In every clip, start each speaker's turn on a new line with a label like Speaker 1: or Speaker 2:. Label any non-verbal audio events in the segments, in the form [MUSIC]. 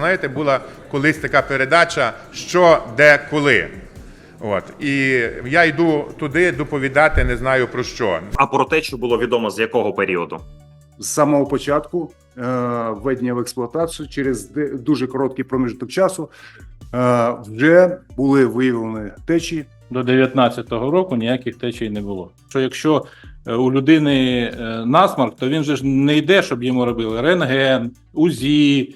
Speaker 1: Знаєте, була колись така передача Що, де, коли. От. І я йду туди доповідати, не знаю про що.
Speaker 2: А про те, що було відомо з якого періоду?
Speaker 3: з самого початку е, введення в експлуатацію через де- дуже короткий проміжок часу е, вже були виявлені течії.
Speaker 4: До 19-го року ніяких течій не було. Що якщо е, у людини е, насморк, то він же ж не йде, щоб йому робили рентген, УЗІ,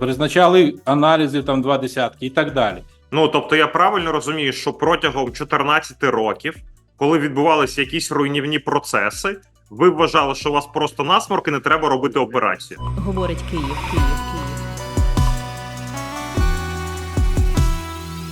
Speaker 4: призначали аналізи там два десятки і так далі.
Speaker 2: Ну тобто, я правильно розумію, що протягом 14 років, коли відбувалися якісь руйнівні процеси, ви вважали, що у вас просто насморк і не треба робити операцію.
Speaker 5: Говорить Київ, Київ,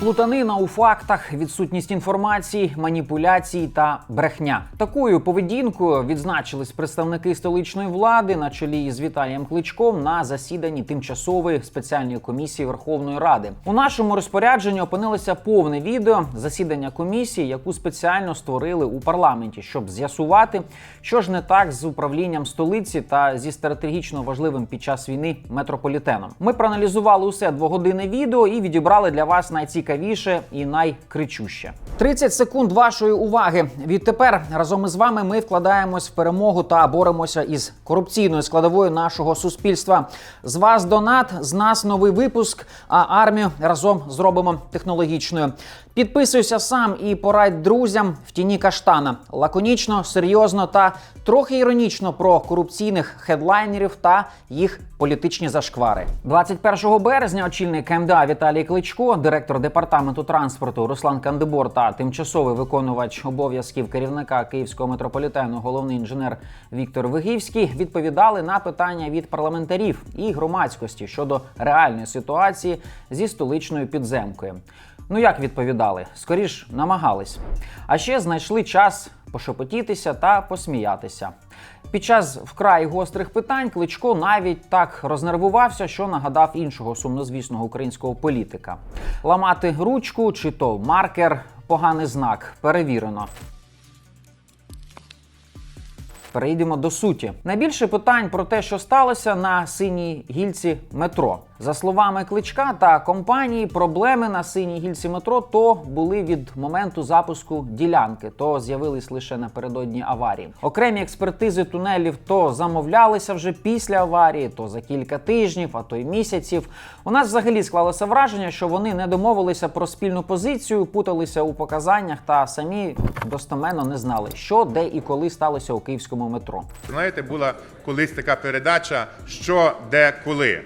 Speaker 6: Плутанина у фактах, відсутність інформації, маніпуляцій та брехня. Такою поведінкою відзначились представники столичної влади на чолі з Віталієм Кличком на засіданні тимчасової спеціальної комісії Верховної Ради. У нашому розпорядженні опинилося повне відео засідання комісії, яку спеціально створили у парламенті, щоб з'ясувати, що ж не так з управлінням столиці та зі стратегічно важливим під час війни метрополітеном. Ми проаналізували усе двогодинне відео і відібрали для вас найцікавіше і найкричуще. 30 секунд вашої уваги. Відтепер разом із вами ми вкладаємось в перемогу та боремося із корупційною складовою нашого суспільства. З вас донат, з нас новий випуск. А армію разом зробимо технологічною. Підписуйся сам і порадь друзям в тіні каштана. Лаконічно, серйозно та трохи іронічно про корупційних хедлайнерів та їх політичні зашквари. 21 березня очільник КМДА Віталій Кличко, директор департаменту транспорту Руслан Кандибор та тимчасовий виконувач обов'язків керівника Київського метрополітену, головний інженер Віктор Вигівський, відповідали на питання від парламентарів і громадськості щодо реальної ситуації зі столичною підземкою. Ну як відповідали? Скоріш намагались. А ще знайшли час пошепотітися та посміятися. Під час вкрай гострих питань Кличко навіть так рознервувався, що нагадав іншого сумнозвісного українського політика. Ламати ручку чи то маркер поганий знак. Перевірено. Перейдемо до суті. Найбільше питань про те, що сталося на синій гільці метро. За словами кличка та компанії, проблеми на синій гільці метро то були від моменту запуску ділянки, то з'явились лише напередодні аварії. Окремі експертизи тунелів то замовлялися вже після аварії, то за кілька тижнів, а то й місяців. У нас взагалі склалося враження, що вони не домовилися про спільну позицію, путалися у показаннях та самі достеменно не знали, що, де і коли сталося у київському метро.
Speaker 1: Знаєте, була колись така передача Що, де, коли.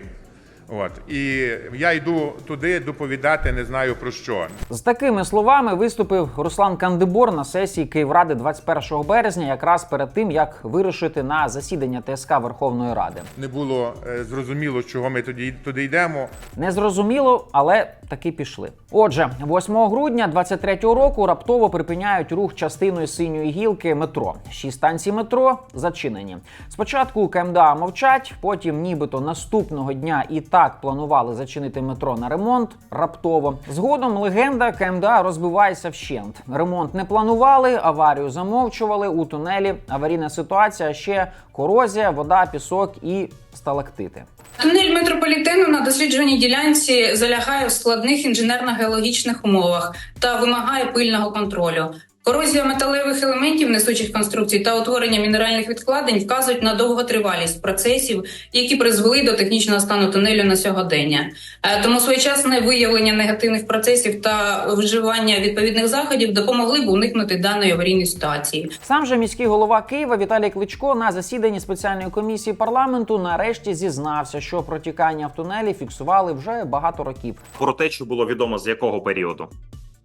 Speaker 1: От. І я йду туди доповідати, не знаю про що.
Speaker 6: З такими словами виступив Руслан Кандибор на сесії Київради 21 березня, якраз перед тим як вирушити на засідання ТСК Верховної Ради.
Speaker 1: Не було е, зрозуміло, чого ми тоді туди йдемо.
Speaker 6: Незрозуміло, але таки пішли. Отже, 8 грудня 23-го року раптово припиняють рух частиною синьої гілки метро. Шість станцій метро зачинені. Спочатку КМДА мовчать, потім, нібито наступного дня і так планували зачинити метро на ремонт раптово. Згодом легенда КМДА розбивається вщент. Ремонт не планували, аварію замовчували. У тунелі аварійна ситуація, ще корозія, вода, пісок і сталактити.
Speaker 7: Тунель метрополітену на досліджуваній ділянці залягає в складних інженерно-геологічних умовах та вимагає пильного контролю. Корозія металевих елементів несучих конструкцій та утворення мінеральних відкладень вказують на довготривалість процесів, які призвели до технічного стану тунелю на сьогодення. Е, Тому своєчасне виявлення негативних процесів та вживання відповідних заходів допомогли б уникнути даної аварійної ситуації.
Speaker 6: Сам же міський голова Києва Віталій Кличко на засіданні спеціальної комісії парламенту нарешті зізнався, що протікання в тунелі фіксували вже багато років.
Speaker 2: Про те, що було відомо з якого періоду?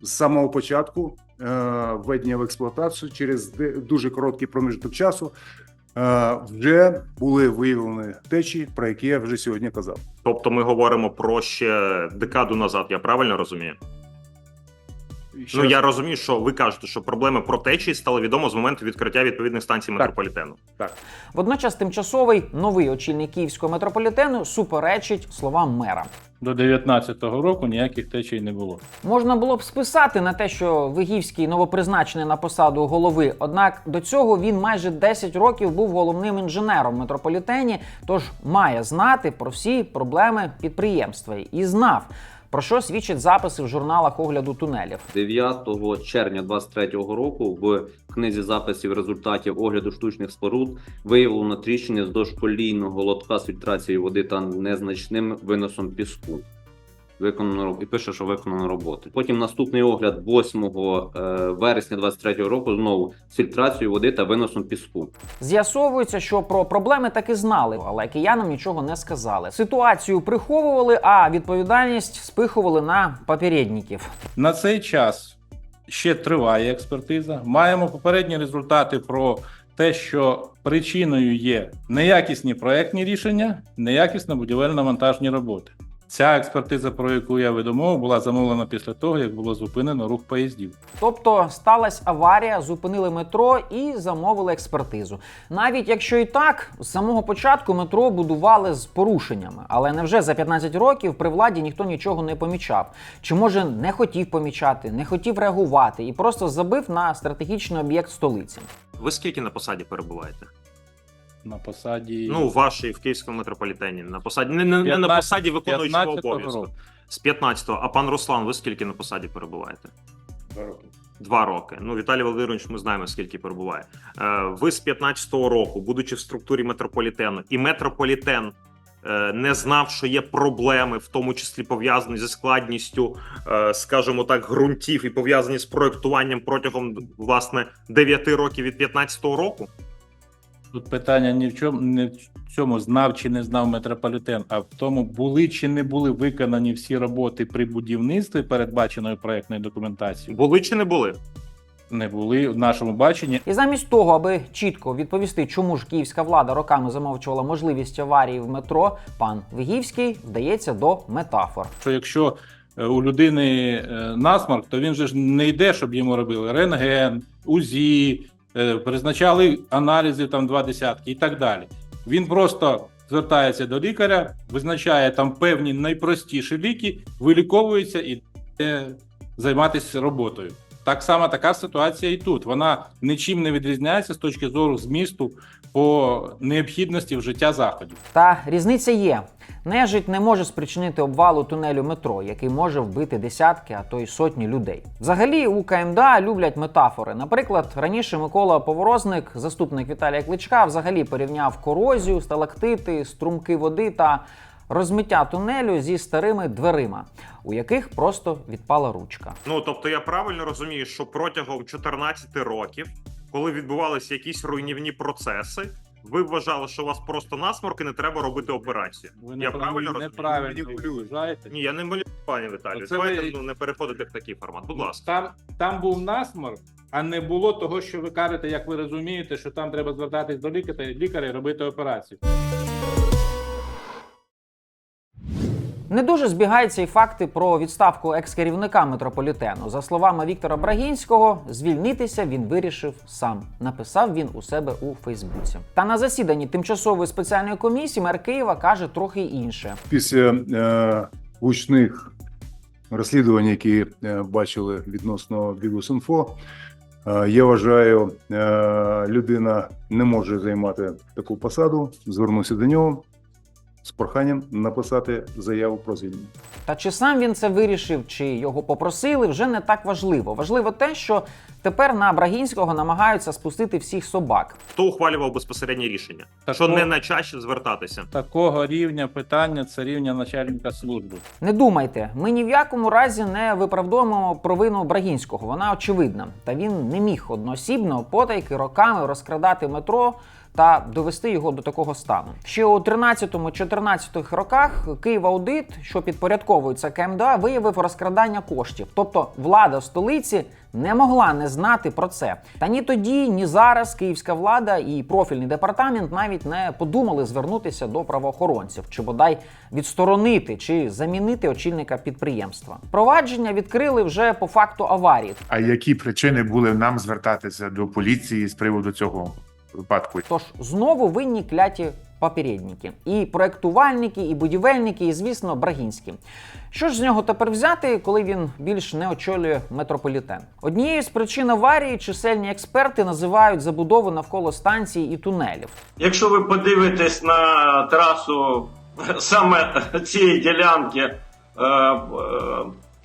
Speaker 3: З самого початку е, введення в експлуатацію через дуже короткий проміжок часу е, вже були виявлені течії, про які я вже сьогодні казав.
Speaker 2: Тобто, ми говоримо про ще декаду назад. Я правильно розумію?
Speaker 3: Ще
Speaker 2: Ну
Speaker 3: раз-
Speaker 2: я розумію, що ви кажете, що проблеми про течії стали відомо з моменту відкриття відповідних станцій метрополітену.
Speaker 3: так.
Speaker 6: Водночас тимчасовий новий очільник київського метрополітену суперечить словам мера.
Speaker 4: До 2019 року ніяких течій не було.
Speaker 6: Можна було б списати на те, що Вигівський новопризначений на посаду голови. Однак до цього він майже 10 років був головним інженером в метрополітені, тож має знати про всі проблеми підприємства і знав. Про що свідчать записи в журналах огляду тунелів?
Speaker 8: 9 червня 2023 року в книзі записів результатів огляду штучних споруд виявлено тріщини з дошколійного лотка з фільтрацією води та незначним виносом піску. Виконано роб- і пише, що виконано роботи. Потім наступний огляд 8 е, вересня 2023 року знову з фільтрацією води та виносом піску.
Speaker 6: З'ясовується, що про проблеми таки знали, але киянам нічого не сказали. Ситуацію приховували, а відповідальність спихували на попередників.
Speaker 4: На цей час ще триває експертиза. Маємо попередні результати про те, що причиною є неякісні проектні рішення, неякісна будівельно-монтажні роботи. Ця експертиза, про яку я веду мову, була замовлена після того, як було зупинено рух поїздів.
Speaker 6: Тобто сталася аварія, зупинили метро і замовили експертизу. Навіть якщо і так, з самого початку метро будували з порушеннями, але невже за 15 років при владі ніхто нічого не помічав? Чи може не хотів помічати, не хотів реагувати і просто забив на стратегічний об'єкт столиці?
Speaker 2: Ви скільки на посаді перебуваєте?
Speaker 4: На посаді
Speaker 2: Ну, вашій в Київському метрополітені. На посаді не, не, не на посаді виконуючого обов'язку. З 15-го. А пан Руслан, ви скільки на посаді перебуваєте?
Speaker 3: Два роки.
Speaker 2: Два роки. Ну, Віталій Володимирович, ми знаємо, скільки перебуває. Е, ви з 15-го року, будучи в структурі метрополітену, і метрополітен е, не знав, що є проблеми, в тому числі пов'язані зі складністю, е, скажімо так, ґрунтів і пов'язані з проектуванням протягом власне 9 років від 15-го року.
Speaker 4: Тут питання ні в чому не в цьому знав чи не знав метрополітен, а в тому, були чи не були виконані всі роботи при будівництві передбаченої проектної документації.
Speaker 2: Були чи не були?
Speaker 4: Не були в нашому баченні.
Speaker 6: І замість того, аби чітко відповісти, чому ж київська влада роками замовчувала можливість аварії в метро, пан Вигівський вдається до метафор.
Speaker 4: Що якщо е, у людини е, насморк, то він же ж не йде, щоб йому робили рентген, УЗІ, призначали аналізи там два десятки і так далі. Він просто звертається до лікаря, визначає там певні найпростіші ліки, виліковується і займатися роботою. Так само така ситуація і тут. Вона нічим не відрізняється з точки зору змісту по необхідності вжиття заходів.
Speaker 6: Та різниця є. Нежить не може спричинити обвалу тунелю метро, який може вбити десятки, а то й сотні людей. Взагалі у КМДА люблять метафори. Наприклад, раніше Микола Поворозник, заступник Віталія Кличка, взагалі порівняв корозію, сталактити, струмки води та розмиття тунелю зі старими дверима, у яких просто відпала ручка.
Speaker 2: Ну тобто я правильно розумію, що протягом 14 років, коли відбувалися якісь руйнівні процеси, ви вважали, що у вас просто насморк і не треба робити операцію.
Speaker 4: Ви
Speaker 2: я правильно розумію?
Speaker 4: неправильно вважаєте?
Speaker 2: Ні, я не молю, пані Віталію. Давайте
Speaker 4: ви-
Speaker 2: ну, не переходити в такий формат. Будь
Speaker 4: Ну,
Speaker 2: ласка.
Speaker 4: Там, там був насморк, а не було того, що ви кажете, як ви розумієте, що там треба звертатись до лікаря, лікаря і робити операцію.
Speaker 6: Не дуже збігаються й факти про відставку екс-керівника метрополітену. За словами Віктора Брагінського, звільнитися він вирішив сам. Написав він у себе у Фейсбуці. Та на засіданні тимчасової спеціальної комісії мер Києва каже трохи інше.
Speaker 3: Після е, гучних розслідувань, які е, бачили відносно Бігус.Інфо, е, я вважаю, е, людина не може займати таку посаду. Звернуся до нього з проханням написати заяву про звільнення.
Speaker 6: Та чи сам він це вирішив, чи його попросили, вже не так важливо. Важливо те, що тепер на Брагінського намагаються спустити всіх собак.
Speaker 2: Хто ухвалював безпосереднє рішення?
Speaker 4: Так,
Speaker 2: що не найчаще звертатися?
Speaker 4: Такого рівня питання це рівня начальника служби.
Speaker 6: Не думайте, ми ні в якому разі не виправдовуємо провину Брагінського. Вона очевидна. Та він не міг одноосібно потайки роками розкрадати метро. Та довести його до такого стану. Ще у 13-14 роках Київ Аудит, що підпорядковується КМДА, виявив розкрадання коштів. Тобто влада столиці не могла не знати про це. Та ні тоді, ні зараз київська влада і профільний департамент навіть не подумали звернутися до правоохоронців чи бодай відсторонити чи замінити очільника підприємства. Провадження відкрили вже по факту аварії.
Speaker 1: А які причини були нам звертатися до поліції з приводу цього випадку?
Speaker 6: Тож знову винні кляті попередники. І проектувальники, і будівельники, і, звісно, Брагінські. Що ж з нього тепер взяти, коли він більш не очолює метрополітен? Однією з причин аварії чисельні експерти називають забудову навколо станцій і тунелів.
Speaker 9: Якщо ви подивитесь на трасу саме цієї ділянки е, е,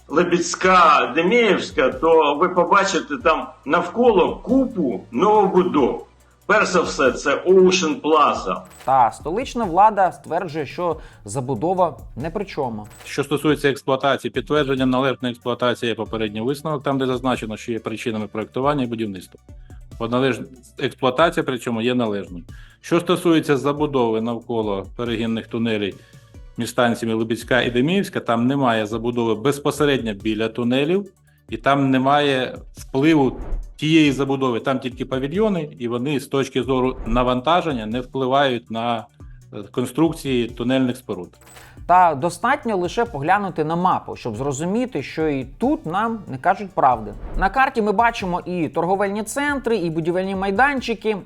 Speaker 9: Лебідська Деміївська, то ви побачите там навколо купу новобудов. Перш за все, це Ocean Plaza.
Speaker 6: Та столична влада стверджує, що забудова не при чому.
Speaker 4: Що стосується експлуатації, підтвердження належної експлуатації є попередній висновок, там де зазначено, що є причинами проектування і будівництва. Належ... експлуатація причому є належною. Що стосується забудови навколо перегінних тунелей між станціями Либідська і Деміївська, там немає забудови безпосередньо біля тунелів, і там немає впливу тієї забудови. Там тільки павільйони, і вони з точки зору навантаження не впливають на е, конструкції тунельних споруд.
Speaker 6: Та достатньо лише поглянути на мапу, щоб зрозуміти, що і тут нам не кажуть правди. На карті ми бачимо і торговельні центри, і будівельні майданчики.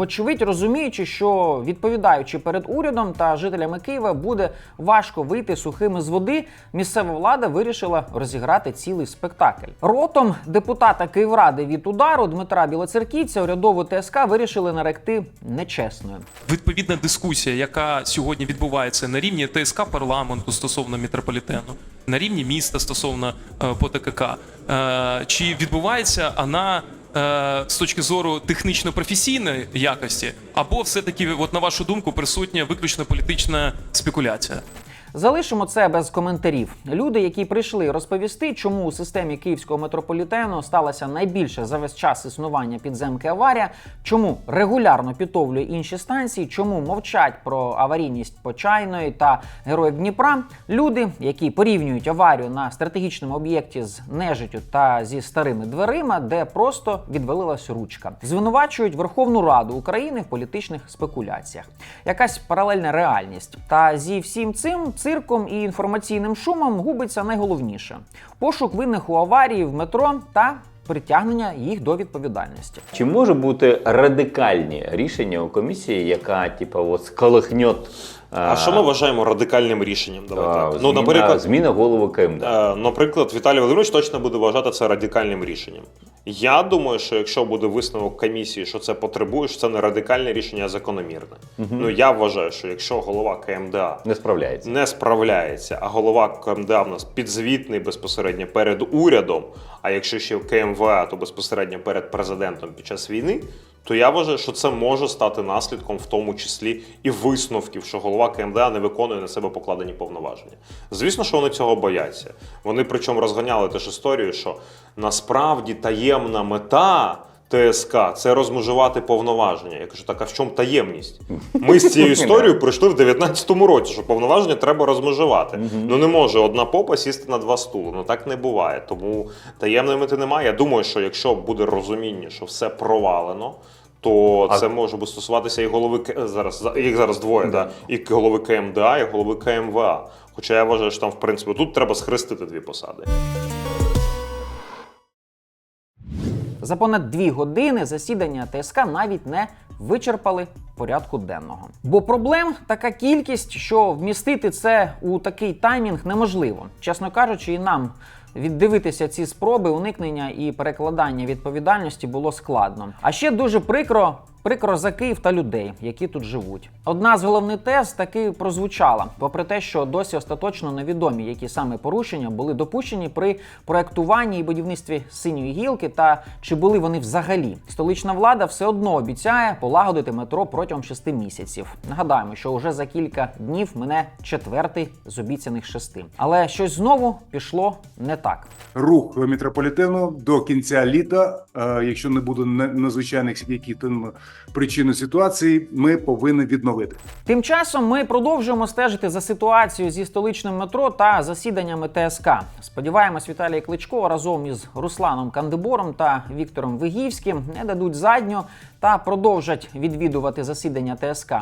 Speaker 6: Вочевидь, розуміючи, що відповідаючи перед урядом та жителями Києва буде важко вийти сухими з води, місцева влада вирішила розіграти цілий спектакль. Ротом депутата Київради від удару Дмитра Білоцерківця урядову ТСК вирішили наректи нечесною.
Speaker 10: відповідна дискусія, яка сьогодні відбувається на рівні ТСК парламенту стосовно метрополітену, на рівні міста стосовно е, по ТКК, е, чи відбувається вона з точки зору технічно-професійної якості, або все-таки, от на вашу думку, присутня виключно політична спекуляція?
Speaker 6: Залишимо це без коментарів. Люди, які прийшли розповісти, чому у системі київського метрополітену сталася найбільша за весь час існування підземки аварія, чому регулярно підтовлює інші станції, чому мовчать про аварійність Почайної та героїв Дніпра. Люди, які порівнюють аварію на стратегічному об'єкті з нежиттю та зі старими дверима, де просто відвалилась ручка, звинувачують Верховну Раду України в політичних спекуляціях. Якась паралельна реальність. Та зі всім цим цирком і інформаційним шумом губиться найголовніше: пошук винних у аварії в метро та притягнення їх до відповідальності.
Speaker 11: Чи може бути радикальні рішення у комісії, яка типа от сколихнет
Speaker 2: А що ми вважаємо радикальним рішенням? Давай так. Ну,
Speaker 11: зміна,
Speaker 2: наприклад,
Speaker 11: зміна голови КМД?
Speaker 2: Е, Наприклад, Віталій Володимирович точно буде вважати це радикальним рішенням. Я думаю, що якщо буде висновок комісії, що це потребує, що це не радикальне рішення, а закономірне. Ну я вважаю, що якщо голова КМДА
Speaker 11: Не справляється.
Speaker 2: не справляється, а голова КМДА в нас підзвітний безпосередньо перед урядом, а якщо ще КМВА, то безпосередньо перед президентом під час війни, то я вважаю, що це може стати наслідком, в тому числі і висновків, що голова КМДА не виконує на себе покладені повноваження. Звісно, що вони цього бояться. Вони причому розганяли теж історію, що насправді таємна мета. ТСК це розмежувати повноваження. Я кажу, так а в чому таємність? Ми з цією [LAUGHS] історією прийшли в 19-му році, що повноваження треба розмежувати. Ну не може одна попа сісти на два стули. Ну так не буває. Тому таємної мети немає. Я думаю, що якщо буде розуміння, що все провалено. То
Speaker 11: А-
Speaker 2: це може би стосуватися і голови К- зараз їх зараз двоє, да. і голови КМДА, і голови КМВА. Хоча я вважаю, що там, в принципі, тут треба схрестити дві посади.
Speaker 6: За понад дві години засідання ТСК навіть не вичерпали порядку денного. Бо проблем така кількість, що вмістити це у такий таймінг неможливо. Чесно кажучи, і нам. Віддивитися ці спроби уникнення і перекладання відповідальності було складно. А ще дуже прикро, прикро за Київ та людей, які тут живуть. Одна з головних тез таки прозвучала, попри те, що досі остаточно невідомі, які саме порушення були допущені при проектуванні і будівництві синьої гілки, та чи були вони взагалі. Столична влада все одно обіцяє полагодити метро протягом шести місяців. Нагадаємо, що вже за кілька днів мене четвертий з обіцяних шести. Але щось знову пішло не так.
Speaker 3: Рух метрополітену до кінця літа, е, якщо не буде надзвичайних яких там причин ситуації, ми повинні відновити.
Speaker 6: Тим часом ми продовжуємо стежити за ситуацією зі столичним метро та засіданнями ТСК. Сподіваємось, Віталій Кличко разом із Русланом Кандибором та Віктором Вигівським не дадуть задню та продовжать відвідувати засідання ТСК.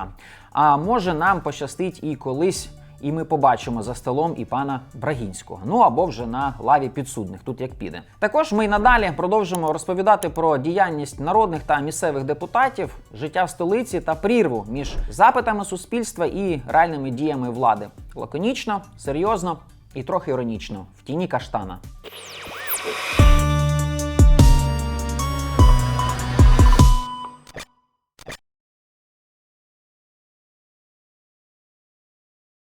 Speaker 6: А може нам пощастить і колись і ми побачимо за столом і пана Брагінського. Ну або вже на лаві підсудних, тут як піде. Також ми й надалі продовжимо розповідати про діяльність народних та місцевих депутатів, життя в столиці та прірву між запитами суспільства і реальними діями влади. Лаконічно, серйозно і трохи іронічно в тіні каштана.